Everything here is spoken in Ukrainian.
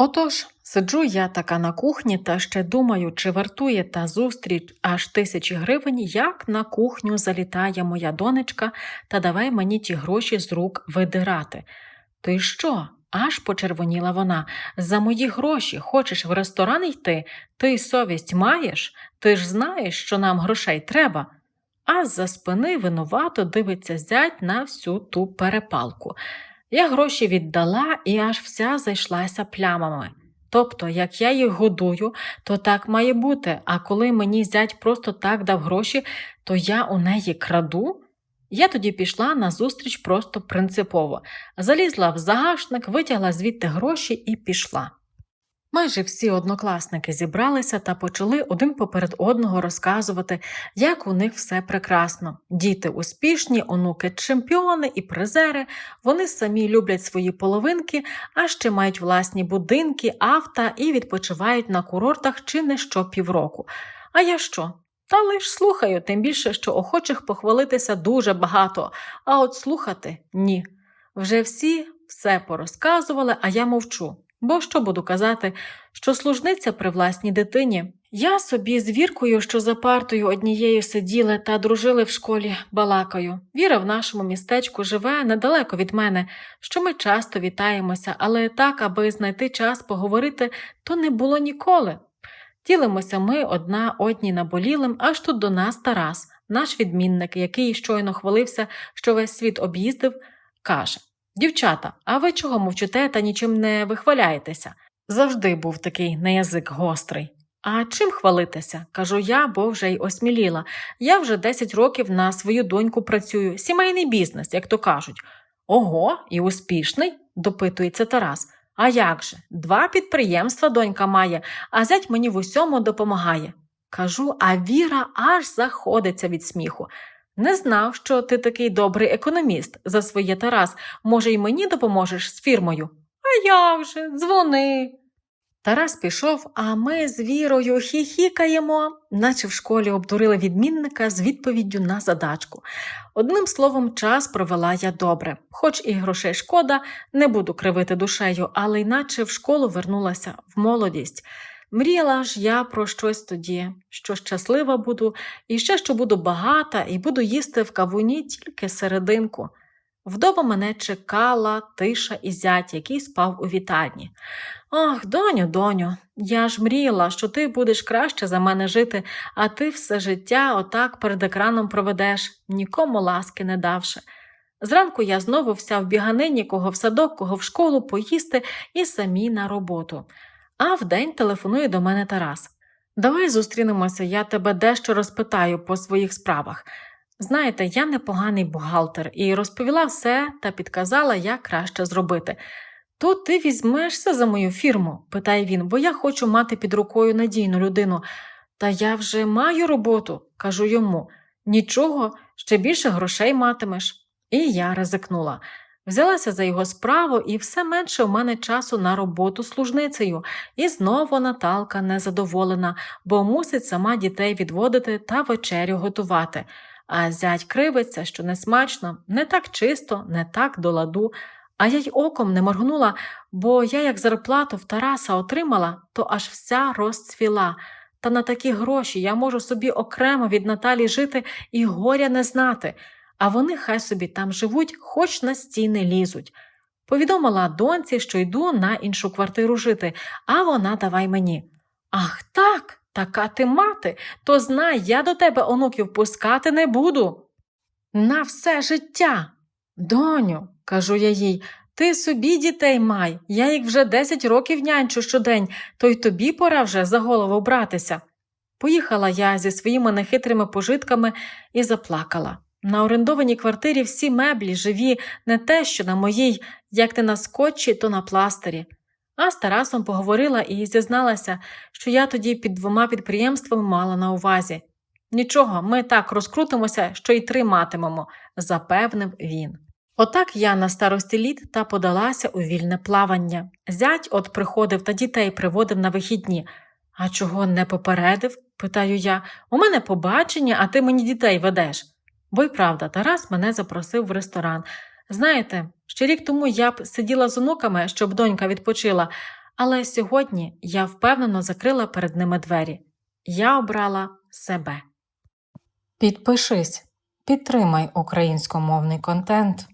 Отож, сиджу я така на кухні та ще думаю, чи вартує та зустріч аж тисячі гривень, як на кухню залітає моя донечка та давай мені ті гроші з рук видирати. Ти що? Аж почервоніла вона. За мої гроші хочеш в ресторан йти? Ти совість маєш? Ти ж знаєш, що нам грошей треба. А з-за спини винувато дивиться зять на всю ту перепалку. Я гроші віддала і аж вся зайшлася плямами. Тобто, як я їх годую, то так має бути, а коли мені зять просто так дав гроші, то я у неї краду. Я тоді пішла на зустріч просто принципово, залізла в загашник, витягла звідти гроші і пішла. Майже всі однокласники зібралися та почали один поперед одного розказувати, як у них все прекрасно. Діти успішні, онуки чемпіони і призери, вони самі люблять свої половинки, а ще мають власні будинки, авто і відпочивають на курортах чи не що півроку. А я що? Та лиш слухаю, тим більше, що охочих похвалитися дуже багато, а от слухати ні. Вже всі все порозказували, а я мовчу. Бо що буду казати, що служниця при власній дитині. Я собі з віркою, що за партою однією сиділи та дружили в школі, балакаю. Віра в нашому містечку живе недалеко від мене, що ми часто вітаємося, але так, аби знайти час поговорити, то не було ніколи. Ділимося ми одна одній наболілим, аж тут до нас Тарас, наш відмінник, який щойно хвалився, що весь світ об'їздив, каже Дівчата, а ви чого мовчите та нічим не вихваляєтеся? Завжди був такий на язик гострий. А чим хвалитися? кажу я, бо вже й осміліла. Я вже 10 років на свою доньку працюю, сімейний бізнес, як то кажуть. Ого, і успішний? допитується Тарас. А як же? Два підприємства донька має, а зять мені в усьому допомагає. Кажу, а Віра аж заходиться від сміху. Не знав, що ти такий добрий економіст за своє Тарас. Може, й мені допоможеш з фірмою? А як же, дзвони. Тарас пішов, а ми з вірою хіхікаємо, наче в школі обдурили відмінника з відповіддю на задачку. Одним словом, час провела я добре, хоч і грошей шкода, не буду кривити душею, але іначе в школу вернулася в молодість. Мріяла ж я про щось тоді, що щаслива буду, і ще що буду багата, і буду їсти в кавуні тільки серединку. Вдома мене чекала тиша і зять, який спав у вітальні. Ах, доню, доню, я ж мріяла, що ти будеш краще за мене жити, а ти все життя отак перед екраном проведеш, нікому ласки не давши. Зранку я знову вся в біганині, кого в садок, кого в школу поїсти і самі на роботу. А вдень телефонує до мене Тарас. Давай зустрінемося, я тебе дещо розпитаю по своїх справах. Знаєте, я непоганий бухгалтер і розповіла все та підказала, як краще зробити. То ти візьмешся за мою фірму? питає він, бо я хочу мати під рукою надійну людину. Та я вже маю роботу, кажу йому. Нічого, ще більше грошей матимеш. І я ризикнула. Взялася за його справу, і все менше у мене часу на роботу служницею, і знову Наталка незадоволена, бо мусить сама дітей відводити та вечерю готувати. А зять кривиться, що несмачно, не так чисто, не так до ладу. А я й оком не моргнула, бо я, як зарплату в Тараса отримала, то аж вся розцвіла. Та на такі гроші я можу собі окремо від Наталі жити і горя не знати а вони хай собі там живуть, хоч на стіни лізуть. Повідомила доньці, що йду на іншу квартиру жити, а вона давай мені. Ах так, така ти мати, то знай, я до тебе онуків пускати не буду. На все життя. Доню, кажу я їй, ти собі дітей май, я їх вже десять років нянчу щодень, то й тобі пора вже за голову братися. Поїхала я зі своїми нехитрими пожитками і заплакала. На орендованій квартирі всі меблі живі, не те, що на моїй, як не на скотчі, то на пластирі. А з Тарасом поговорила і зізналася, що я тоді під двома підприємствами мала на увазі. Нічого, ми так розкрутимося, що й три матимемо, запевнив він. Отак я на старості літ та подалася у вільне плавання. Зять от приходив та дітей приводив на вихідні. А чого не попередив? питаю я. У мене побачення, а ти мені дітей ведеш. Бо й правда, Тарас мене запросив в ресторан. Знаєте, ще рік тому я б сиділа з онуками, щоб донька відпочила, але сьогодні я впевнено закрила перед ними двері. Я обрала себе. Підпишись, підтримай українськомовний контент.